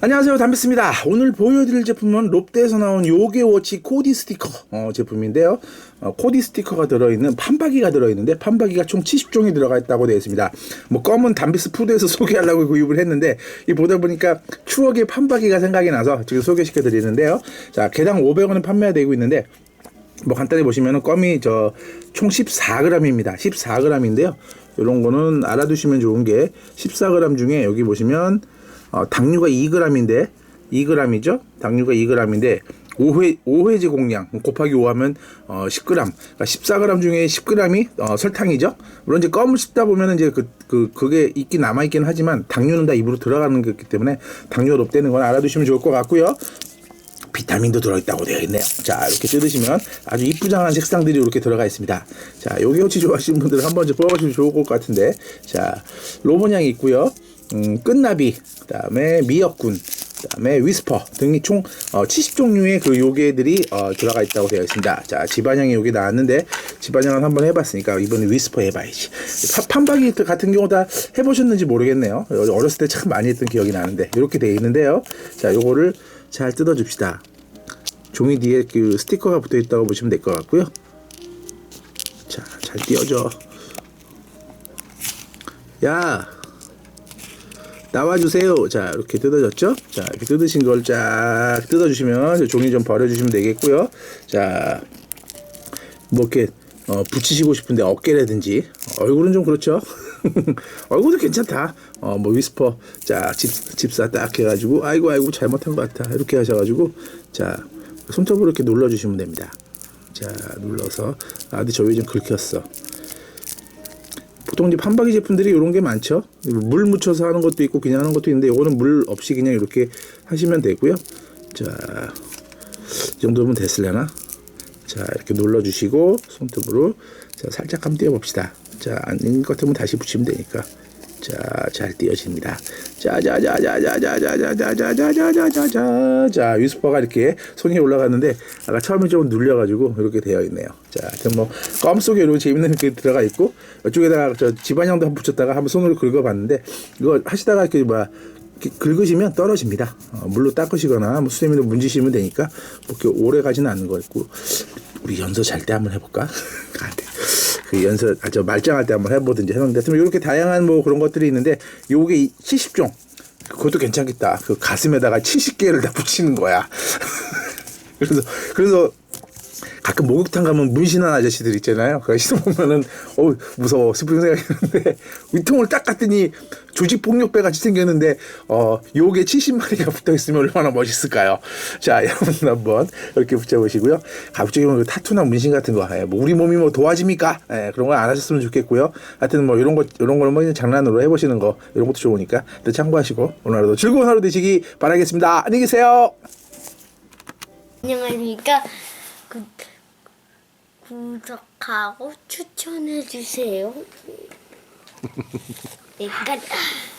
안녕하세요. 담비스입니다. 오늘 보여드릴 제품은 롯데에서 나온 요게워치 코디 스티커 어, 제품인데요. 어, 코디 스티커가 들어있는 판박이가 들어있는데 판박이가 총 70종이 들어가 있다고 되어 있습니다. 뭐 검은 담비스 푸드에서 소개하려고 구입을 했는데 이 보다 보니까 추억의 판박이가 생각이 나서 지금 소개시켜 드리는데요. 자 개당 500원은 판매가 되고 있는데 뭐 간단히 보시면은 껌이 저 총 14g입니다. 14g인데요. 이런 거는 알아두시면 좋은 게 14g 중에 여기 보시면 어, 당류가 2g인데 2g이죠. 당류가 2g인데 5회 5회지 공량 곱하기 5하면 어, 10g. 그러니까 14g 중에 10g이 어, 설탕이죠. 물론 이제 껌을 씹다 보면 이제 그, 그 그게 있긴 남아 있긴 하지만 당류는 다 입으로 들어가는 거기 때문에 당류가 높다는 건 알아두시면 좋을 것 같고요. 비타민도 들어있다고 되어 있네요. 자, 이렇게 뜯으시면 아주 이쁘장한 색상들이 이렇게 들어가 있습니다. 자, 요게 혹시 좋아하시는 분들은 한번 좀 뽑아보시면 좋을 것 같은데. 자, 로봇냥이 있고요. 음, 끝나비, 그 다음에 미역군, 그 다음에 위스퍼 등이 총 어, 70종류의 그 요괴들이 어, 들어가 있다고 되어 있습니다. 자, 집안형이 요게 나왔는데, 집안형은 한번 해봤으니까 이번에 위스퍼 해봐야지. 파- 판박이 같은 경우 다 해보셨는지 모르겠네요. 어렸을 때 참 많이 했던 기억이 나는데, 이렇게 되어 있는데요. 자, 요거를 잘 뜯어줍시다. 종이 뒤에 그 스티커가 붙어 있다고 보시면 될 것 같고요. 자, 잘 띄워줘. 야, 나와주세요. 자, 이렇게 뜯어졌죠? 자, 이렇게 뜯으신 걸 쫙 뜯어주시면 저 종이 좀 버려주시면 되겠고요. 자, 뭐 이렇게 어, 붙이시고 싶은데 어깨라든지 얼굴은 좀 그렇죠. 얼굴도 괜찮다. 어, 뭐 위스퍼 자 집, 집사 딱 해가지고 아이고 아이고 잘못한 것 같아 이렇게 하셔가지고 자 손톱으로 이렇게 눌러주시면 됩니다. 자 눌러서 아 근데 저기 좀 긁혔어. 보통 이제 판박이 제품들이 이런 게 많죠. 물 묻혀서 하는 것도 있고 그냥 하는 것도 있는데 이거는 물 없이 그냥 이렇게 하시면 되고요. 자, 이 정도면 됐을려나? 자, 이렇게 눌러주시고 손톱으로 자, 살짝 한번 띄워봅시다. 자, 아닌 것 같으면 다시 붙이면 되니까. 자, 잘 띄어집니다. 자, 자, 자, 자, 자, 자, 자, 자, 자, 자, 자, 자, 자, 자, 자, 자, 위스퍼가 이렇게 손이 올라갔는데 아까 처음에 좀 눌려가지고 이렇게 되어 있네요. 자, 하여튼 뭐껌 속에 이런 재밌는 게 들어가 있고 이쪽에다가 저 집안형도 한번 붙였다가 한번 손으로 긁어봤는데 이거 하시다가 이렇게 이렇게 긁으시면 떨어집니다. 어, 물로 닦으시거나 뭐 수세미로 문지시면 되니까 뭐 이렇게 오래 가지는 않는 거 있고 우리 연서 잘 때 한번 해볼까? 안 돼. 그 연서 아, 저 말짱할 때 한번 해보든지 했는데 하여튼 이렇게 다양한 뭐 그런 것들이 있는데 요게 이 70종 그것도 괜찮겠다. 그 가슴에다가 70개를 다 붙이는 거야. 그래서 그래서 가끔 목욕탕 가면 문신한 아저씨들 있잖아요. 그 아저씨 보면은 어 무서워 슬픈 생각이 드는데 위통을 딱 갔더니 조직 폭력배 같이 생겼는데 어 요게 70마리가 붙어 있으면 얼마나 멋있을까요? 자 여러분 한번 이렇게 붙여보시고요. 갑자기 뭐 타투나 문신 같은 거, 예, 뭐 우리 몸이 뭐 도와집니까? 예, 그런 거안 하셨으면 좋겠고요. 하여튼 뭐 이런 거 이런 뭐 그냥 장난으로 해보시는 거 이런 것도 좋으니까 또 참고하시고 오늘 하루도 즐거운 하루 되시기 바라겠습니다. 안녕히 계세요. 안녕하십니까 구, 구독하고 추천해 주세요 네, 끝.